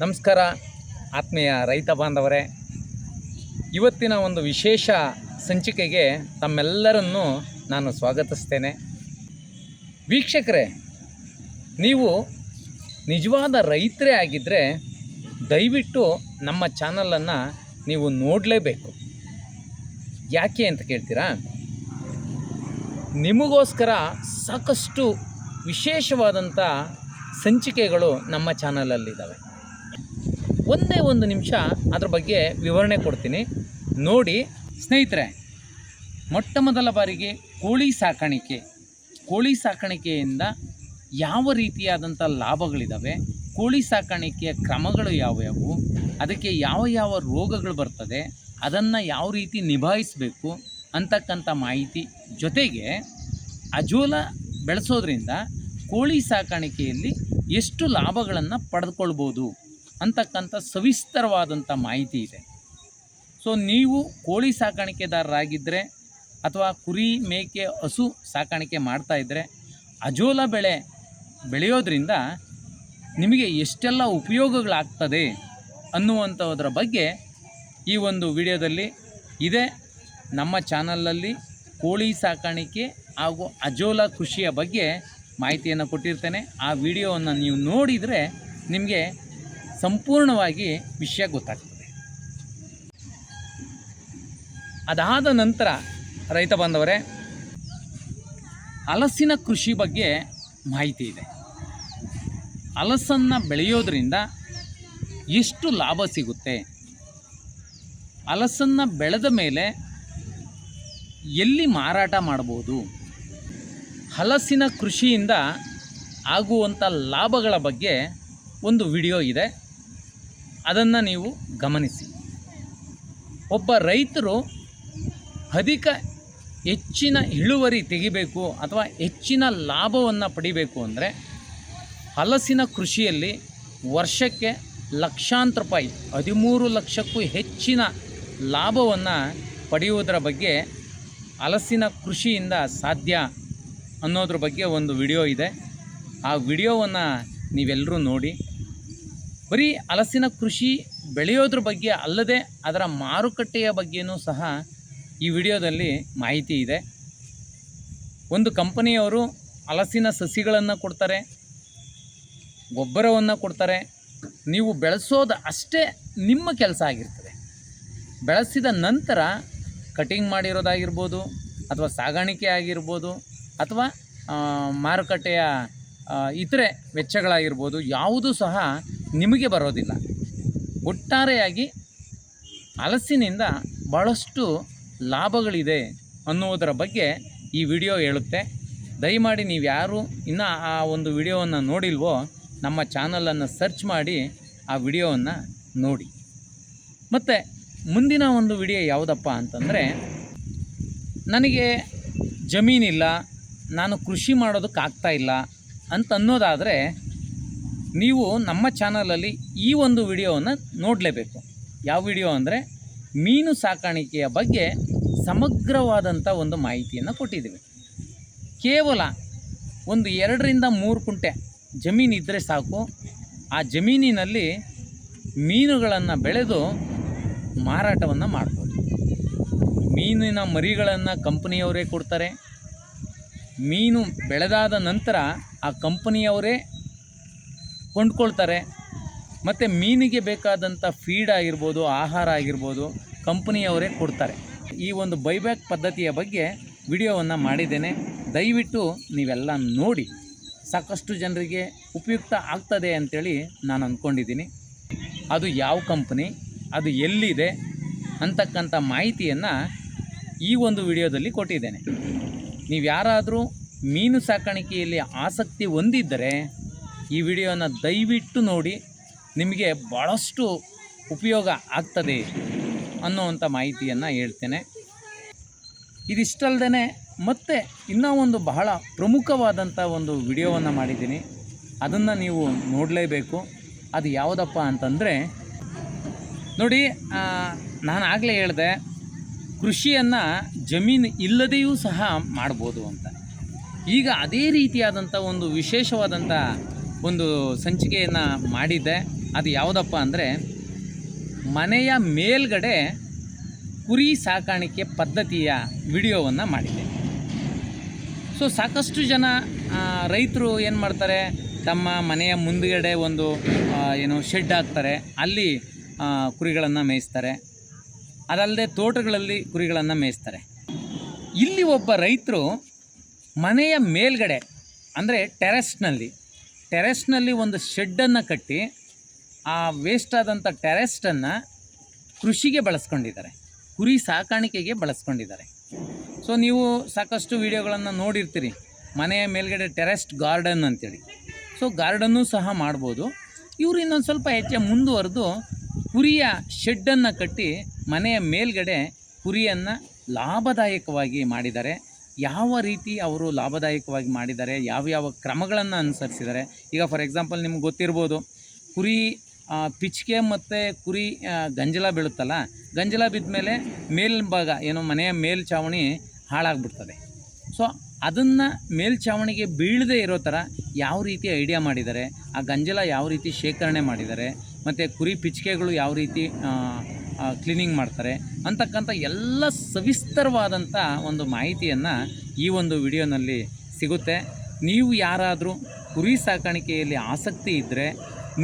ನಮಸ್ಕಾರ, ಆತ್ಮೀಯ ರೈತ ಬಾಂಧವರೇ. ಇವತ್ತಿನ ಒಂದು ವಿಶೇಷ ಸಂಚಿಕೆಗೆ ತಮ್ಮೆಲ್ಲರನ್ನೂ ನಾನು ಸ್ವಾಗತಿಸ್ತೇನೆ. ವೀಕ್ಷಕರೇ, ನೀವು ನಿಜವಾದ ರೈತರೇ ಆಗಿದ್ದರೆ ದಯವಿಟ್ಟು ನಮ್ಮ ಚಾನಲನ್ನು ನೀವು ನೋಡಲೇಬೇಕು. ಯಾಕೆ ಅಂತ ಕೇಳ್ತೀರಾ? ನಿಮಗೋಸ್ಕರ ಸಾಕಷ್ಟು ವಿಶೇಷವಾದಂಥ ಸಂಚಿಕೆಗಳು ನಮ್ಮ ಚಾನಲಲ್ಲಿದ್ದಾವೆ. ಒಂದೇ ಒಂದು ನಿಮಿಷ ಅದ್ರ ಬಗ್ಗೆ ವಿವರಣೆ ಕೊಡ್ತೀನಿ. ನೋಡಿ, ಸ್ನೇಹಿತರೆ, ಮೊಟ್ಟ ಮೊದಲ ಬಾರಿಗೆ ಕೋಳಿ ಸಾಕಾಣಿಕೆ. ಕೋಳಿ ಸಾಕಾಣಿಕೆಯಿಂದ ಯಾವ ರೀತಿಯಾದಂಥ ಲಾಭಗಳಿದ್ದಾವೆ ಕೋಳಿ ಸಾಕಾಣಿಕೆಯ ಕ್ರಮಗಳು ಯಾವ್ಯಾವು, ಅದಕ್ಕೆ ಯಾವ ಯಾವ ರೋಗಗಳು ಬರ್ತದೆ, ಅದನ್ನು ಯಾವ ರೀತಿ ನಿಭಾಯಿಸಬೇಕು ಅಂತಕ್ಕಂಥ ಮಾಹಿತಿ ಜೊತೆಗೆ ಅಜೋಲ ಬೆಳೆಸೋದ್ರಿಂದ ಕೋಳಿ ಸಾಕಾಣಿಕೆಯಲ್ಲಿ ಎಷ್ಟು ಲಾಭಗಳನ್ನು ಪಡೆದುಕೊಳ್ಬೋದು ಅಂತಕ್ಕಂಥ ಸವಿಸ್ತರವಾದಂಥ ಮಾಹಿತಿ ಇದೆ. ಸೊ ನೀವು ಕೋಳಿ ಸಾಕಾಣಿಕೆದಾರರಾಗಿದ್ದರೆ ಅಥವಾ ಕುರಿ, ಮೇಕೆ, ಹಸು ಸಾಕಾಣಿಕೆ ಮಾಡ್ತಾ ಇದ್ದರೆ ಅಜೋಲ ಬೆಳೆ ಬೆಳೆಯೋದ್ರಿಂದ ನಿಮಗೆ ಎಷ್ಟೆಲ್ಲ ಉಪಯೋಗಗಳಾಗ್ತದೆ ಅನ್ನುವಂಥದ್ರ ಬಗ್ಗೆ ಈ ಒಂದು ವಿಡಿಯೋದಲ್ಲಿ ಇದೆ. ನಮ್ಮ ಚಾನಲಲ್ಲಿ ಕೋಳಿ ಸಾಕಾಣಿಕೆ ಹಾಗೂ ಅಜೋಲ ಕೃಷಿಯ ಬಗ್ಗೆ ಮಾಹಿತಿಯನ್ನು ಕೊಟ್ಟಿರ್ತೇನೆ. ಆ ವಿಡಿಯೋವನ್ನು ನೀವು ನೋಡಿದರೆ ನಿಮಗೆ ಸಂಪೂರ್ಣವಾಗಿ ವಿಷಯ ಗೊತ್ತಾಗ್ತದೆ. ಅದಾದ ನಂತರ ರೈತ ಬಾಂಧವರೇ ಹಲಸಿನ ಕೃಷಿ ಬಗ್ಗೆ ಮಾಹಿತಿ ಇದೆ. ಹಲಸನ್ನು ಬೆಳೆಯೋದ್ರಿಂದ ಎಷ್ಟು ಲಾಭ ಸಿಗುತ್ತೆ? ಹಲಸನ್ನು ಬೆಳೆದ ಮೇಲೆ ಎಲ್ಲಿ ಮಾರಾಟ ಮಾಡ್ಬೋದು? ಹಲಸಿನ ಕೃಷಿಯಿಂದ ಆಗುವಂಥ ಲಾಭಗಳ ಬಗ್ಗೆ ಒಂದು ವಿಡಿಯೋ ಇದೆ. ಅದನ್ನು ನೀವು ಗಮನಿಸಿ. ಒಬ್ಬ ರೈತರು ಅಧಿಕ ಹೆಚ್ಚಿನ ಇಳುವರಿ ತೆಗಿಬೇಕು ಅಥವಾ ಹೆಚ್ಚಿನ ಲಾಭವನ್ನು ಪಡಿಬೇಕು ಅಂದರೆ ಹಲಸಿನ ಕೃಷಿಯಲ್ಲಿ ವರ್ಷಕ್ಕೆ ಲಕ್ಷಾಂತರ ರೂಪಾಯಿ, ಹದಿಮೂರು ಲಕ್ಷಕ್ಕೂ ಹೆಚ್ಚಿನ ಲಾಭವನ್ನು ಪಡೆಯುವುದರ ಬಗ್ಗೆ ಹಲಸಿನ ಕೃಷಿಯಿಂದ ಸಾಧ್ಯ ಅನ್ನೋದ್ರ ಬಗ್ಗೆ ಒಂದು ವಿಡಿಯೋ ಇದೆ. ಆ ವಿಡಿಯೋವನ್ನು ನೀವೆಲ್ಲರೂ ನೋಡಿ. ಬರೀ ಹಲಸಿನ ಕೃಷಿ ಬೆಳೆಯೋದ್ರ ಬಗ್ಗೆ ಅಲ್ಲದೆ ಅದರ ಮಾರುಕಟ್ಟೆಯ ಬಗ್ಗೆಯೂ ಸಹ ಈ ವಿಡಿಯೋದಲ್ಲಿ ಮಾಹಿತಿ ಇದೆ. ಒಂದು ಕಂಪನಿಯವರು ಹಲಸಿನ ಸಸಿಗಳನ್ನು ಕೊಡ್ತಾರೆ, ಗೊಬ್ಬರವನ್ನು ಕೊಡ್ತಾರೆ, ನೀವು ಬೆಳೆಸೋದು ಅಷ್ಟೇ ನಿಮ್ಮ ಕೆಲಸ ಆಗಿರ್ತದೆ. ಬೆಳೆಸಿದ ನಂತರ ಕಟಿಂಗ್ ಮಾಡಿರೋದಾಗಿರ್ಬೋದು ಅಥವಾ ಸಾಗಾಣಿಕೆ ಆಗಿರ್ಬೋದು ಅಥವಾ ಮಾರುಕಟ್ಟೆಯ ಇತರೆ ವೆಚ್ಚಗಳಾಗಿರ್ಬೋದು, ಯಾವುದೂ ಸಹ ನಿಮಗೆ ಬರೋದಿಲ್ಲ. ಒಟ್ಟಾರೆಯಾಗಿ ಹಲಸಿನಿಂದ ಭಾಳಷ್ಟು ಲಾಭಗಳಿದೆ ಅನ್ನುವುದರ ಬಗ್ಗೆ ಈ ವಿಡಿಯೋ ಹೇಳುತ್ತೆ. ದಯಮಾಡಿ ನೀವು ಯಾರು ಇನ್ನೂ ಆ ಒಂದು ವಿಡಿಯೋವನ್ನು ನೋಡಿಲ್ವೋ ನಮ್ಮ ಚಾನಲನ್ನು ಸರ್ಚ್ ಮಾಡಿ ಆ ವಿಡಿಯೋವನ್ನು ನೋಡಿ. ಮತ್ತು ಮುಂದಿನ ಒಂದು ವಿಡಿಯೋ ಯಾವುದಪ್ಪ ಅಂತಂದರೆ, ನನಗೆ ಜಮೀನಿಲ್ಲ, ನಾನು ಕೃಷಿ ಮಾಡೋದಕ್ಕಾಗ್ತಾ ಇಲ್ಲ ಅಂತ ಅನ್ನೋದಾದರೆ ನೀವು ನಮ್ಮ ಚಾನಲಲ್ಲಿ ಈ ಒಂದು ವಿಡಿಯೋವನ್ನು ನೋಡಲೇಬೇಕು. ಯಾವ ವಿಡಿಯೋ ಅಂದರೆ ಮೀನು ಸಾಕಾಣಿಕೆಯ ಬಗ್ಗೆ ಸಮಗ್ರವಾದಂಥ ಒಂದು ಮಾಹಿತಿಯನ್ನು ಕೊಟ್ಟಿದ್ದೀವಿ. ಕೇವಲ ಒಂದು ಎರಡರಿಂದ ಮೂರು ಕುಂಟೆ ಜಮೀನು ಇದ್ದರೆ ಸಾಕು. ಆ ಜಮೀನಿನಲ್ಲಿ ಮೀನುಗಳನ್ನು ಬೆಳೆದು ಮಾರಾಟವನ್ನು ಮಾಡ್ಬೋದು. ಮೀನಿನ ಮರಿಗಳನ್ನು ಕಂಪನಿಯವರೇ ಕೊಡ್ತಾರೆ. ಮೀನು ಬೆಳೆದಾದ ನಂತರ ಆ ಕಂಪನಿಯವರೇ ಕೊಂಡ್ಕೊಳ್ತಾರೆ. ಮತ್ತು ಮೀನಿಗೆ ಬೇಕಾದಂಥ ಫೀಡ್ ಆಗಿರ್ಬೋದು, ಆಹಾರ ಆಗಿರ್ಬೋದು ಕಂಪನಿಯವರೇ ಕೊಡ್ತಾರೆ. ಈ ಒಂದು ಬೈಬ್ಯಾಕ್ ಪದ್ಧತಿಯ ಬಗ್ಗೆ ವಿಡಿಯೋವನ್ನು ಮಾಡಿದ್ದೇನೆ. ದಯವಿಟ್ಟು ನೀವೆಲ್ಲ ನೋಡಿ. ಸಾಕಷ್ಟು ಜನರಿಗೆ ಉಪಯುಕ್ತ ಆಗ್ತದೆ ಅಂಥೇಳಿ ನಾನು ಅಂದ್ಕೊಂಡಿದ್ದೀನಿ ಅದು ಯಾವ ಕಂಪನಿ, ಅದು ಎಲ್ಲಿದೆ ಅಂತಕ್ಕಂಥ ಮಾಹಿತಿಯನ್ನು ಈ ಒಂದು ವಿಡಿಯೋದಲ್ಲಿ ಕೊಟ್ಟಿದ್ದೇನೆ. ನೀವು ಯಾರಾದರೂ ಮೀನು ಸಾಕಾಣಿಕೆಯಲ್ಲಿ ಆಸಕ್ತಿ ಹೊಂದಿದ್ದರೆ ಈ ವಿಡಿಯೋನ ದಯವಿಟ್ಟು ನೋಡಿ, ನಿಮಗೆ ಭಾಳಷ್ಟು ಉಪಯೋಗ ಆಗ್ತದೆ ಅನ್ನೋವಂಥ ಮಾಹಿತಿಯನ್ನು ಹೇಳ್ತೇನೆ. ಇದಿಷ್ಟಲ್ದೇ ಮತ್ತೆ ಇನ್ನೂ ಒಂದು ಬಹಳ ಪ್ರಮುಖವಾದಂಥ ಒಂದು ವಿಡಿಯೋವನ್ನು ಮಾಡಿದ್ದೀನಿ. ಅದನ್ನು ನೀವು ನೋಡಲೇಬೇಕು. ಅದು ಯಾವುದಪ್ಪ ಅಂತಂದರೆ, ನೋಡಿ ನಾನು ಆಗಲೇ ಹೇಳಿದೆ, ಕೃಷಿಯನ್ನು ಜಮೀನು ಇಲ್ಲದೆಯೂ ಸಹ ಮಾಡ್ಬೋದು ಅಂತ. ಈಗ ಅದೇ ರೀತಿಯಾದಂಥ ಒಂದು ವಿಶೇಷವಾದಂಥ ಒಂದು ಸಂಚಿಕೆಯನ್ನು ಮಾಡಿದ್ದೆ. ಅದು ಯಾವುದಪ್ಪ ಅಂದರೆ, ಮನೆಯ ಮೇಲ್ಗಡೆ ಕುರಿ ಸಾಕಾಣಿಕೆ ಪದ್ಧತಿಯ ವಿಡಿಯೋವನ್ನು ಮಾಡಿದ್ದೆ. ಸೊ, ಸಾಕಷ್ಟು ಜನ ರೈತರು ಏನು ಮಾಡ್ತಾರೆ, ತಮ್ಮ ಮನೆಯ ಮುಂದುಗಡೆ ಒಂದು ಏನು ಶೆಡ್ ಹಾಕ್ತಾರೆ. ಅಲ್ಲಿ ಕುರಿಗಳನ್ನು ಮೇಯಿಸ್ತಾರೆ. ಅದಲ್ಲದೆ ತೋಟಗಳಲ್ಲಿ ಕುರಿಗಳನ್ನು ಮೇಯಿಸ್ತಾರೆ. ಇಲ್ಲಿ ಒಬ್ಬ ರೈತರು ಮನೆಯ ಮೇಲ್ಗಡೆ, ಅಂದರೆ ಟೆರೆಸ್ನಲ್ಲಿ ಟೆರೆಸ್ನಲ್ಲಿ ಒಂದು ಶೆಡ್ಡನ್ನು ಕಟ್ಟಿ ಆ ವೇಸ್ಟ್ ಆದಂಥ ಟೆರೆಸ್ಟನ್ನು ಕೃಷಿಗೆ ಬಳಸ್ಕೊಂಡಿದ್ದಾರೆ. ಕುರಿ ಸಾಕಾಣಿಕೆಗೆ ಬಳಸ್ಕೊಂಡಿದ್ದಾರೆ. ಸೊ ನೀವು ಸಾಕಷ್ಟು ವಿಡಿಯೋಗಳನ್ನು ನೋಡಿರ್ತೀರಿ. ಮನೆಯ ಮೇಲ್ಗಡೆ ಟೆರೆಸ್ಟ್ ಗಾರ್ಡನ್ ಅಂತೇಳಿ. ಸೊ ಗಾರ್ಡನ್ನು ಸಹ ಮಾಡ್ಬೋದು. ಇವರು ಇನ್ನೊಂದು ಸ್ವಲ್ಪ ಹೆಚ್ಚು ಮುಂದುವರೆದು ಕುರಿಯ ಶೆಡ್ಡನ್ನು ಕಟ್ಟಿ ಮನೆಯ ಮೇಲ್ಗಡೆ ಕುರಿಯನ್ನು ಲಾಭದಾಯಕವಾಗಿ ಮಾಡಿದ್ದಾರೆ. ಯಾವ ರೀತಿ ಅವರು ಲಾಭದಾಯಕವಾಗಿ ಮಾಡಿದ್ದಾರೆ ಯಾವ್ಯಾವ ಕ್ರಮಗಳನ್ನು ಅನುಸರಿಸಿದ್ದಾರೆ. ಈಗ ಫಾರ್ ಎಕ್ಸಾಂಪಲ್ ನಿಮ್ಗೆ ಗೊತ್ತಿರ್ಬೋದು, ಕುರಿ ಪಿಚ್ಕೆ ಮತ್ತು ಕುರಿ ಗಂಜಲ ಬೀಳುತ್ತಲ್ಲ, ಗಂಜಲ ಬಿದ್ದ ಮೇಲೆ ಮೇಲ್ಭಾಗ ಏನು ಮನೆಯ ಮೇಲ್ಛಾವಣಿ ಹಾಳಾಗ್ಬಿಡ್ತದೆ. ಸೊ ಅದನ್ನು ಮೇಲ್ಛಾವಣಿಗೆ ಬೀಳದೇ ಇರೋ ಥರ ಯಾವ ರೀತಿ ಐಡಿಯಾ ಮಾಡಿದ್ದಾರೆ, ಆ ಗಂಜಲ ಯಾವ ರೀತಿ ಶೇಖರಣೆ ಮಾಡಿದ್ದಾರೆ, ಮತ್ತು ಕುರಿ ಪಿಚ್ಕೆಗಳು ಯಾವ ರೀತಿ ಕ್ಲೀನಿಂಗ್ ಮಾಡ್ತಾರೆ. ಅಂತಕ್ಕಂಥ ಎಲ್ಲ ಸವಿಸ್ತರವಾದಂಥ ಒಂದು ಮಾಹಿತಿಯನ್ನು ಈ ಒಂದು ವಿಡಿಯೋನಲ್ಲಿ ಸಿಗುತ್ತೆ. ನೀವು ಯಾರಾದರೂ ಕುರಿ ಸಾಕಾಣಿಕೆಯಲ್ಲಿ ಆಸಕ್ತಿ ಇದ್ದರೆ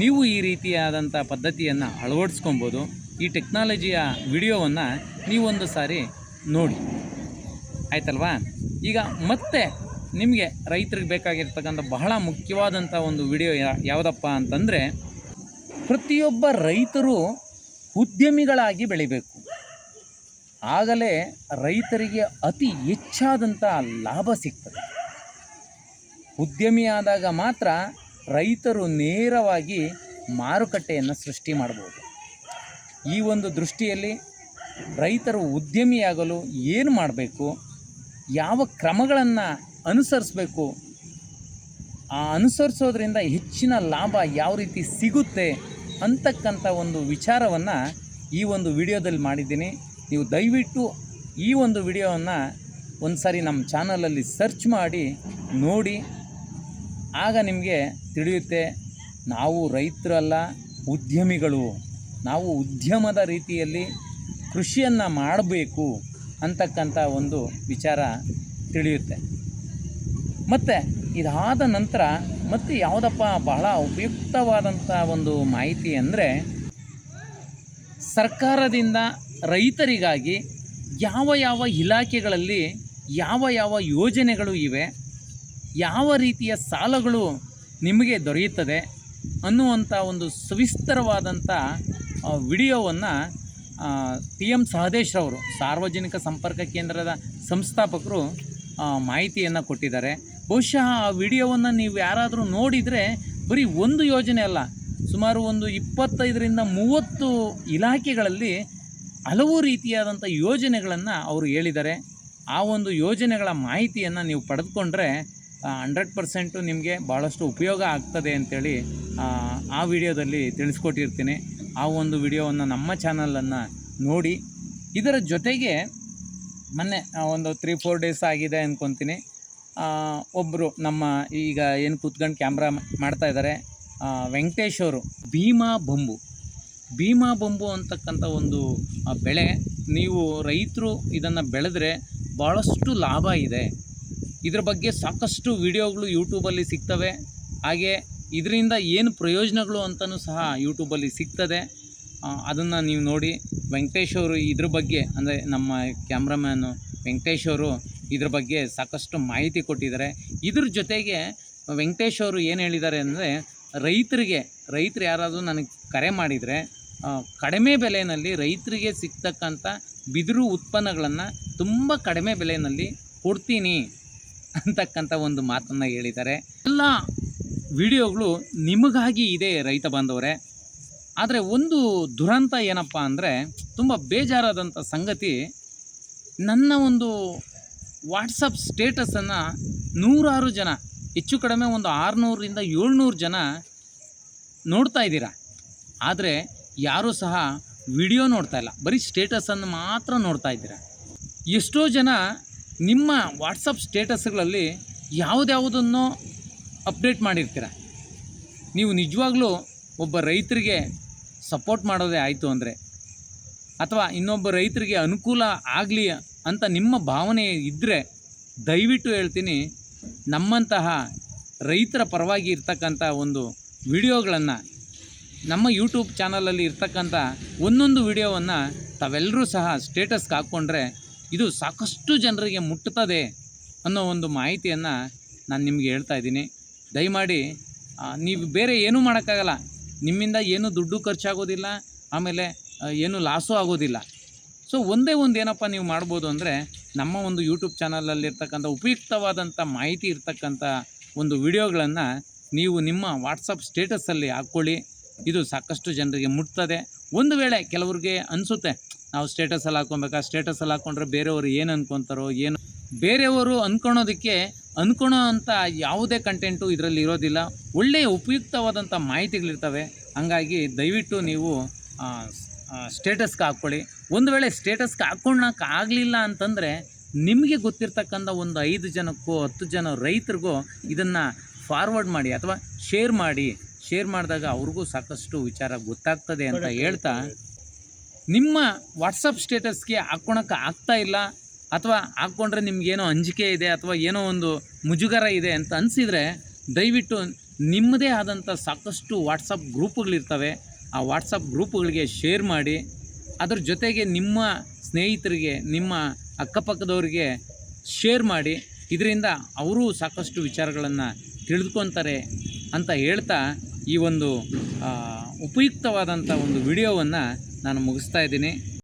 ನೀವು ಈ ರೀತಿಯಾದಂಥ ಪದ್ಧತಿಯನ್ನು ಅಳವಡಿಸ್ಕೊಬೋದು. ಈ ಟೆಕ್ನಾಲಜಿಯ ವಿಡಿಯೋವನ್ನು ನೀವೊಂದು ಸಾರಿ ನೋಡಿ. ಆಯ್ತಲ್ವಾ? ಈಗ ಮತ್ತೆ ನಿಮಗೆ ರೈತರಿಗೆ ಬೇಕಾಗಿರ್ತಕ್ಕಂಥ ಬಹಳ ಮುಖ್ಯವಾದಂಥ ಒಂದು ವಿಡಿಯೋ ಯಾವುದಪ್ಪ ಅಂತಂದರೆ ಪ್ರತಿಯೊಬ್ಬ ರೈತರು ಉದ್ಯಮಿಗಳಾಗಿ ಬೆಳಿಬೇಕು. ಆಗಲೇ ರೈತರಿಗೆ ಅತಿ ಹೆಚ್ಚಾದಂಥ ಲಾಭ ಸಿಗ್ತದೆ. ಉದ್ಯಮಿಯಾದಾಗ ಮಾತ್ರ ರೈತರು ನೇರವಾಗಿ ಮಾರುಕಟ್ಟೆಯನ್ನು ಸೃಷ್ಟಿ ಮಾಡ್ಬೋದು. ಈ ಒಂದು ದೃಷ್ಟಿಯಲ್ಲಿ ರೈತರು ಉದ್ಯಮಿಯಾಗಲು ಏನು ಮಾಡಬೇಕು, ಯಾವ ಕ್ರಮಗಳನ್ನು ಅನುಸರಿಸಬೇಕು, ಆ ಅನುಸರಿಸೋದ್ರಿಂದ ಹೆಚ್ಚಿನ ಲಾಭ ಯಾವ ರೀತಿ ಸಿಗುತ್ತೆ ಅಂತಕ್ಕಂಥ ಒಂದು ವಿಚಾರವನ್ನು ಈ ಒಂದು ವಿಡಿಯೋದಲ್ಲಿ ಮಾಡಿದ್ದೀನಿ. ನೀವು ದಯವಿಟ್ಟು ಈ ಒಂದು ವಿಡಿಯೋವನ್ನು ಒಂದು ಸಾರಿ ನಮ್ಮ ಚಾನಲಲ್ಲಿ ಸರ್ಚ್ ಮಾಡಿ, ನೋಡಿ. ಆಗ ನಿಮಗೆ ತಿಳಿಯುತ್ತೆ, ನಾವು ರೈತರಲ್ಲ, ಉದ್ಯಮಿಗಳು. ನಾವು ಉದ್ಯಮದ ರೀತಿಯಲ್ಲಿ ಕೃಷಿಯನ್ನು ಮಾಡಬೇಕು ಅಂತಕ್ಕಂಥ ಒಂದು ವಿಚಾರ ತಿಳಿಯುತ್ತೆ. ಮತ್ತು ಇದಾದ ನಂತರ ಮತ್ತೆ ಯಾವುದಪ್ಪ ಬಹಳ ಉಪಯುಕ್ತವಾದಂಥ ಒಂದು ಮಾಹಿತಿ ಅಂದರೆ ಸರ್ಕಾರದಿಂದ ರೈತರಿಗಾಗಿ ಯಾವ ಯಾವ ಇಲಾಖೆಗಳಲ್ಲಿ ಯಾವ ಯಾವ ಯೋಜನೆಗಳು ಇವೆ, ಯಾವ ರೀತಿಯ ಸಾಲಗಳು ನಿಮಗೆ ದೊರೆಯುತ್ತದೆ ಅನ್ನುವಂಥ ಒಂದು ಸವಿಸ್ತರವಾದಂಥ ವಿಡಿಯೋವನ್ನು ಟಿ ಎಂ ಸಹದೇಶ್ರವರು ಸಾರ್ವಜನಿಕ ಸಂಪರ್ಕ ಕೇಂದ್ರದ ಸಂಸ್ಥಾಪಕರು ಮಾಹಿತಿಯನ್ನು ಕೊಟ್ಟಿದ್ದಾರೆ. ಬಹುಶಃ ಆ ವಿಡಿಯೋವನ್ನು ನೀವು ಯಾರಾದರೂ ನೋಡಿದರೆ ಬರೀ ಒಂದು ಯೋಜನೆ ಅಲ್ಲ ಸುಮಾರು ಒಂದು ಇಪ್ಪತ್ತೈದರಿಂದ ಮೂವತ್ತು ಇಲಾಖೆಗಳಲ್ಲಿ ಹಲವು ರೀತಿಯಾದಂಥ ಯೋಜನೆಗಳನ್ನು ಅವರು ಹೇಳಿದ್ದಾರೆ. ಆ ಒಂದು ಯೋಜನೆಗಳ ಮಾಹಿತಿಯನ್ನು ನೀವು ಪಡೆದುಕೊಂಡ್ರೆ ಹಂಡ್ರೆಡ್ ಪರ್ಸೆಂಟು ನಿಮಗೆ ಭಾಳಷ್ಟು ಉಪಯೋಗ ಆಗ್ತದೆ ಅಂತೇಳಿ ಆ, ಆ ವಿಡಿಯೋದಲ್ಲಿ ತಿಳಿಸ್ಕೊಟ್ಟಿರ್ತೀನಿ. ಆ ಒಂದು ವಿಡಿಯೋವನ್ನು ನಮ್ಮ ಚಾನಲನ್ನು ನೋಡಿ. ಇದರ ಜೊತೆಗೆ ಮೊನ್ನೆ ಒಂದು ತ್ರೀ ಫೋರ್ ಡೇಸ್ ಆಗಿದೆ ಅಂದ್ಕೊತೀನಿ ಒಬ್ಬರು ನಮ್ಮ ಈಗ ಏನು ಕೂತ್ಕೊಂಡು ಕ್ಯಾಮ್ರಾ ಮಾಡ್ತಾ ಇದ್ದಾರೆ ವೆಂಕಟೇಶ್ ಅವರು. ಭೀಮಾ ಬೊಂಬು. ಭೀಮಾ ಬೊಂಬು ಅಂತಕ್ಕಂಥ ಒಂದು ಬೆಳೆ, ನೀವು ರೈತರು ಇದನ್ನು ಬೆಳೆದ್ರೆ ಭಾಳಷ್ಟು ಲಾಭ ಇದೆ. ಇದ್ರ ಬಗ್ಗೆ ಸಾಕಷ್ಟು ವಿಡಿಯೋಗಳು ಯೂಟ್ಯೂಬಲ್ಲಿ ಸಿಗ್ತವೆ. ಹಾಗೆ ಇದರಿಂದ ಏನು ಪ್ರಯೋಜನಗಳು ಅಂತಲೂ ಸಹ ಯೂಟ್ಯೂಬಲ್ಲಿ ಸಿಗ್ತದೆ. ಅದನ್ನು ನೀವು ನೋಡಿ, ವೆಂಕಟೇಶ್ ಅವರು ಇದ್ರ ಬಗ್ಗೆ, ಅಂದರೆ ನಮ್ಮ ಕ್ಯಾಮ್ರಾಮ್ಯಾನು ವೆಂಕಟೇಶ್ ಅವರು ಇದ್ರ ಬಗ್ಗೆ ಸಾಕಷ್ಟು ಮಾಹಿತಿ ಕೊಟ್ಟಿದ್ದಾರೆ. ಇದ್ರ ಜೊತೆಗೆ ವೆಂಕಟೇಶ್ ಅವರು ಏನು ಹೇಳಿದ್ದಾರೆ ಅಂದರೆ, ರೈತರಿಗೆ, ರೈತರು ಯಾರಾದರೂ ನನಗೆ ಕರೆ ಮಾಡಿದರೆ ಕಡಿಮೆ ಬೆಲೆಯಲ್ಲಿ ರೈತರಿಗೆ ಸಿಗ್ತಕ್ಕಂಥ ಬಿದಿರು ಉತ್ಪನ್ನಗಳನ್ನು ತುಂಬ ಕಡಿಮೆ ಬೆಲೆಯಲ್ಲಿ ಕೊಡ್ತೀನಿ ಅಂತಕ್ಕಂಥ ಒಂದು ಮಾತನ್ನು ಹೇಳಿದ್ದಾರೆ. ಎಲ್ಲ ವಿಡಿಯೋಗಳು ನಿಮಗಾಗಿ ಇದೆ ರೈತ ಬಾಂಧವರೇ. ಆದರೆ ಒಂದು ದುರಂತ ಏನಪ್ಪ ಅಂದರೆ, ತುಂಬ ಬೇಜಾರಾದಂಥ ಸಂಗತಿ ನನ್ನ ಒಂದು ವಾಟ್ಸಪ್ ಸ್ಟೇಟಸನ್ನು ನೂರಾರು ಜನ, ಹೆಚ್ಚು ಕಡಿಮೆ ಒಂದು ಆರುನೂರರಿಂದ ಏಳ್ನೂರು ಜನ ನೋಡ್ತಾ ಇದ್ದೀರಾ? ಆದರೆ ಯಾರೂ ಸಹ ವಿಡಿಯೋ ನೋಡ್ತಾ ಇಲ್ಲ. ಬರೀ ಸ್ಟೇಟಸನ್ನು ಮಾತ್ರ ನೋಡ್ತಾ ಇದ್ದೀರಾ? ಎಷ್ಟೋ ಜನ ನಿಮ್ಮ ವಾಟ್ಸಪ್ ಸ್ಟೇಟಸ್ಗಳಲ್ಲಿ ಯಾವುದ್ಯಾವುದನ್ನು ಅಪ್ಡೇಟ್ ಮಾಡಿರ್ತೀರ? ನೀವು ನಿಜವಾಗ್ಲೂ ಒಬ್ಬ ರೈತರಿಗೆ ಸಪೋರ್ಟ್ ಮಾಡೋದೇ ಆಯಿತು ಅಂದರೆ, ಅಥವಾ ಇನ್ನೊಬ್ಬ ರೈತರಿಗೆ ಅನುಕೂಲ ಆಗಲಿ ಅಂತ ನಿಮ್ಮ ಭಾವನೆ ಇದ್ದರೆ ದಯವಿಟ್ಟು ಹೇಳ್ತೀನಿ, ನಮ್ಮಂತಹ ರೈತರ ಪರವಾಗಿ ಇರ್ತಕ್ಕಂಥ ಒಂದು ವಿಡಿಯೋಗಳನ್ನು, ನಮ್ಮ ಯೂಟ್ಯೂಬ್ ಚಾನಲಲ್ಲಿ ಇರ್ತಕ್ಕಂಥ ಒಂದೊಂದು ವಿಡಿಯೋವನ್ನು ತಾವೆಲ್ಲರೂ ಸಹ ಸ್ಟೇಟಸ್ಗೆ ಹಾಕ್ಕೊಂಡ್ರೆ ಇದು ಸಾಕಷ್ಟು ಜನರಿಗೆ ಮುಟ್ಟುತ್ತದೆ ಅನ್ನೋ ಒಂದು ಮಾಹಿತಿಯನ್ನು ನಾನು ನಿಮಗೆ ಹೇಳ್ತಾ ಇದ್ದೀನಿ. ದಯಮಾಡಿ ನೀವು ಬೇರೆ ಏನೂ ಮಾಡೋಕ್ಕಾಗಲ್ಲ. ನಿಮ್ಮಿಂದ ಏನು ದುಡ್ಡು ಖರ್ಚಾಗೋದಿಲ್ಲ, ಆಮೇಲೆ ಏನು ಲಾಸು ಆಗೋದಿಲ್ಲ. ಸೊ ಒಂದೇ ಒಂದು ಏನಪ್ಪ ನೀವು ಮಾಡ್ಬೋದು ಅಂದರೆ ನಮ್ಮ ಒಂದು ಯೂಟ್ಯೂಬ್ ಚಾನಲಲ್ಲಿರ್ತಕ್ಕಂಥ ಉಪಯುಕ್ತವಾದಂಥ ಮಾಹಿತಿ ಇರ್ತಕ್ಕಂಥ ಒಂದು ವಿಡಿಯೋಗಳನ್ನು ನೀವು ನಿಮ್ಮ ವಾಟ್ಸಪ್ ಸ್ಟೇಟಸಲ್ಲಿ ಹಾಕ್ಕೊಳ್ಳಿ. ಇದು ಸಾಕಷ್ಟು ಜನರಿಗೆ ಮುಟ್ತದೆ. ಒಂದು ವೇಳೆ ಕೆಲವ್ರಿಗೆ ಅನಿಸುತ್ತೆ, ನಾವು ಸ್ಟೇಟಸಲ್ಲಿ ಹಾಕ್ಕೊಬೇಕಾ ಸ್ಟೇಟಸಲ್ಲಿ ಹಾಕ್ಕೊಂಡ್ರೆ ಬೇರೆಯವರು ಏನು ಅಂದ್ಕೊತಾರೋ ಏನು? ಬೇರೆಯವರು ಅಂದ್ಕೊಳೋದಕ್ಕೆ ಅಂದ್ಕೊಳೋ ಅಂಥ ಯಾವುದೇ ಕಂಟೆಂಟು ಇದರಲ್ಲಿ ಇರೋದಿಲ್ಲ. ಒಳ್ಳೆಯ ಉಪಯುಕ್ತವಾದಂಥ ಮಾಹಿತಿಗಳಿರ್ತವೆ. ಹಾಗಾಗಿ ದಯವಿಟ್ಟು ನೀವು ಸ್ಟೇಟಸ್ಗೆ ಹಾಕ್ಕೊಳ್ಳಿ. ಒಂದು ವೇಳೆ ಸ್ಟೇಟಸ್ಗೆ ಹಾಕ್ಕೊಳ್ಳೋಕೆ ಆಗಲಿಲ್ಲ ಅಂತಂದರೆ ನಿಮಗೆ ಗೊತ್ತಿರ್ತಕ್ಕಂಥ ಒಂದು ಐದು ಜನಕ್ಕೂ ಹತ್ತು ಜನ ರೈತರಿಗೂ ಇದನ್ನು ಫಾರ್ವರ್ಡ್ ಮಾಡಿ ಅಥವಾ ಶೇರ್ ಮಾಡಿ. ಶೇರ್ ಮಾಡಿದಾಗ ಅವ್ರಿಗೂ ಸಾಕಷ್ಟು ವಿಚಾರ ಗೊತ್ತಾಗ್ತದೆ ಅಂತ ಹೇಳ್ತಾ ನಿಮ್ಮ ವಾಟ್ಸಪ್ ಸ್ಟೇಟಸ್ಗೆ ಹಾಕ್ಕೊಳಕ್ಕೆ ಆಗ್ತಾ ಇಲ್ಲ ಅಥವಾ ಹಾಕ್ಕೊಂಡ್ರೆ ನಿಮಗೇನೋ ಅಂಜಿಕೆ ಇದೆ ಅಥವಾ ಏನೋ ಒಂದು ಮುಜುಗರ ಇದೆ ಅಂತ ಅನಿಸಿದರೆ ದಯವಿಟ್ಟು ನಿಮ್ಮದೇ ಆದಂಥ ಸಾಕಷ್ಟು ವಾಟ್ಸಪ್ ಗ್ರೂಪ್ಗಳಿರ್ತವೆ ಆ ವಾಟ್ಸಪ್ ಗ್ರೂಪ್ಗಳಿಗೆ ಶೇರ್ ಮಾಡಿ. ಅದ್ರ ಜೊತೆಗೆ ನಿಮ್ಮ ಸ್ನೇಹಿತರಿಗೆ, ನಿಮ್ಮ ಅಕ್ಕಪಕ್ಕದವರಿಗೆ ಶೇರ್ ಮಾಡಿ. ಇದರಿಂದ ಅವರು ಸಾಕಷ್ಟು ವಿಚಾರಗಳನ್ನು ತಿಳಿದುಕೊತಾರೆ ಅಂತ ಹೇಳ್ತಾ ಈ ಒಂದು ಉಪಯುಕ್ತವಾದಂಥ ಒಂದು ವಿಡಿಯೋವನ್ನು ನಾನು ಮುಗಿಸ್ತಾ ಇದ್ದೀನಿ.